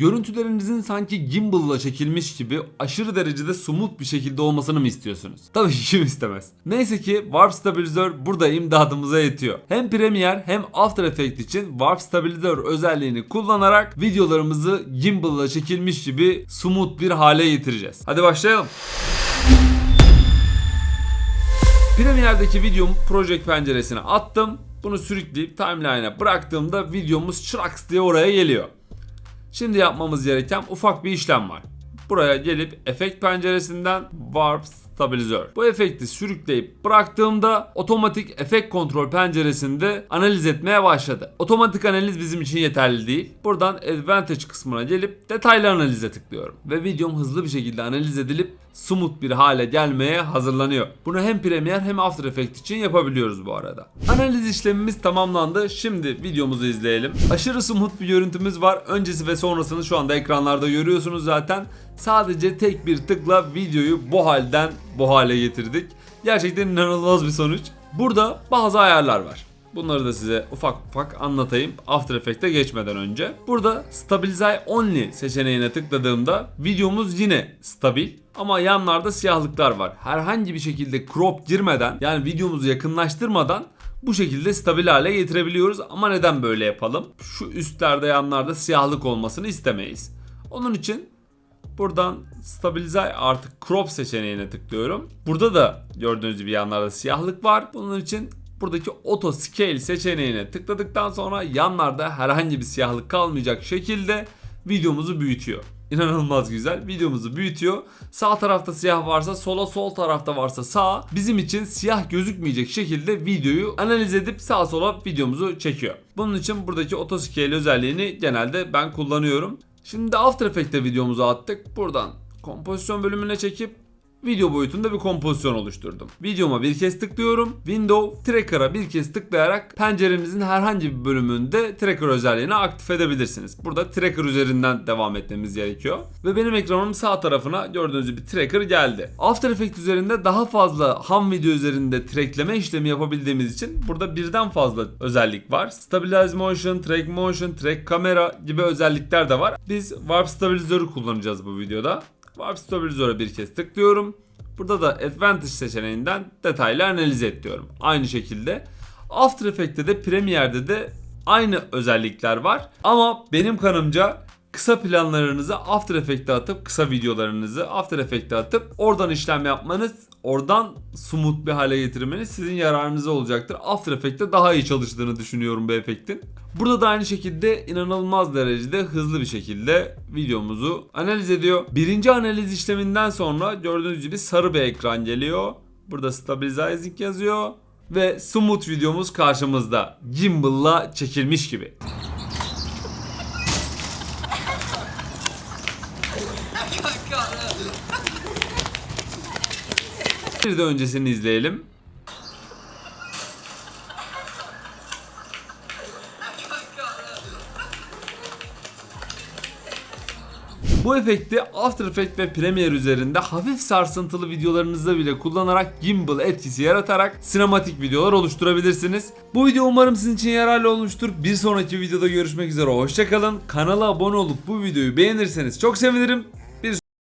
Görüntülerinizin sanki gimbal'la çekilmiş gibi aşırı derecede somut bir şekilde olmasını mı istiyorsunuz? Tabii ki kim istemez. Neyse ki Warp Stabilizer burada imdadımıza yetiyor. Hem Premiere hem After Effects için Warp Stabilizer özelliğini kullanarak videolarımızı gimbal'la çekilmiş gibi smooth bir hale getireceğiz. Hadi başlayalım. Premiere'deki videomu Project penceresine attım. Bunu sürükleyip timeline'a bıraktığımda videomuz çıraks diye oraya geliyor. Şimdi yapmamız gereken ufak bir işlem var. Buraya gelip efekt penceresinden Warp Stabilizer. Bu efekti sürükleyip bıraktığımda otomatik efekt kontrol penceresinde analiz etmeye başladı. Otomatik analiz bizim için yeterli değil. Buradan Advantage kısmına gelip detaylı analize tıklıyorum. Ve videom hızlı bir şekilde analiz edilip smooth bir hale gelmeye hazırlanıyor. Bunu hem Premiere hem After Effects için yapabiliyoruz bu arada. Analiz işlemimiz tamamlandı. Şimdi videomuzu izleyelim. Aşırı smooth bir görüntümüz var. Öncesi ve sonrasını şu anda ekranlarda görüyorsunuz zaten. Sadece tek bir tıkla videoyu bu halden bu hale getirdik. Gerçekten inanılmaz bir sonuç. Burada bazı ayarlar var. Bunları da size ufak ufak anlatayım After Effects'e geçmeden önce. Burada Stabilize Only seçeneğine tıkladığımda videomuz yine stabil ama yanlarda siyahlıklar var. Herhangi bir şekilde crop girmeden yani videomuzu yakınlaştırmadan bu şekilde stabil hale getirebiliyoruz ama neden böyle yapalım? Şu üstlerde yanlarda siyahlık olmasını istemeyiz. Onun için Buradan stabilize artık crop seçeneğine tıklıyorum. Burada da gördüğünüz gibi yanlarda siyahlık var. Bunun için buradaki auto scale seçeneğine tıkladıktan sonra yanlarda herhangi bir siyahlık kalmayacak şekilde videomuzu büyütüyor. İnanılmaz güzel. Videomuzu büyütüyor. Sağ tarafta siyah varsa sola, sol tarafta varsa sağa. Bizim için siyah gözükmeyecek şekilde videoyu analiz edip sağa sola videomuzu çekiyor. Bunun için buradaki auto scale özelliğini genelde ben kullanıyorum. Şimdi After Effects'te videomuzu attık. Buradan kompozisyon bölümüne çekip video boyutunda bir kompozisyon oluşturdum. Videoma bir kez tıklıyorum. Window Tracker'a bir kez tıklayarak pencerenizin herhangi bir bölümünde Tracker özelliğini aktif edebilirsiniz. Burada Tracker üzerinden devam etmemiz gerekiyor. Ve benim ekranımın sağ tarafına gördüğünüz gibi Tracker geldi. After Effects üzerinde daha fazla ham video üzerinde trackleme işlemi yapabildiğimiz için burada birden fazla özellik var. Stabilize Motion, Track Motion, Track Camera gibi özellikler de var. Biz Warp Stabilizer'ı kullanacağız bu videoda. Warp Stabilizer'a bir kez tıklıyorum. Burada da Advantage seçeneğinden detaylı analiz et diyorum. Aynı şekilde After Effects'te de Premiere'de de aynı özellikler var. Ama benim kanımca kısa planlarınızı After Effects'te atıp kısa videolarınızı After Effects'te atıp oradan işlem yapmanız oradan smooth bir hale getirmeniz sizin yararınıza olacaktır. After Effects'te daha iyi çalıştığını düşünüyorum bu efektin. Burada da aynı şekilde inanılmaz derecede hızlı bir şekilde videomuzu analiz ediyor. Birinci analiz işleminden sonra gördüğünüz gibi sarı bir ekran geliyor. Burada stabilizing yazıyor ve smooth videomuz karşımızda. Gimbal'la çekilmiş gibi. Bir de öncesini izleyelim. Bu efekti After Effects ve Premiere üzerinde hafif sarsıntılı videolarınızda bile kullanarak gimbal etkisi yaratarak sinematik videolar oluşturabilirsiniz. Bu video umarım sizin için yararlı olmuştur. Bir sonraki videoda görüşmek üzere. Hoşçakalın. Kanala abone olup bu videoyu beğenirseniz çok sevinirim.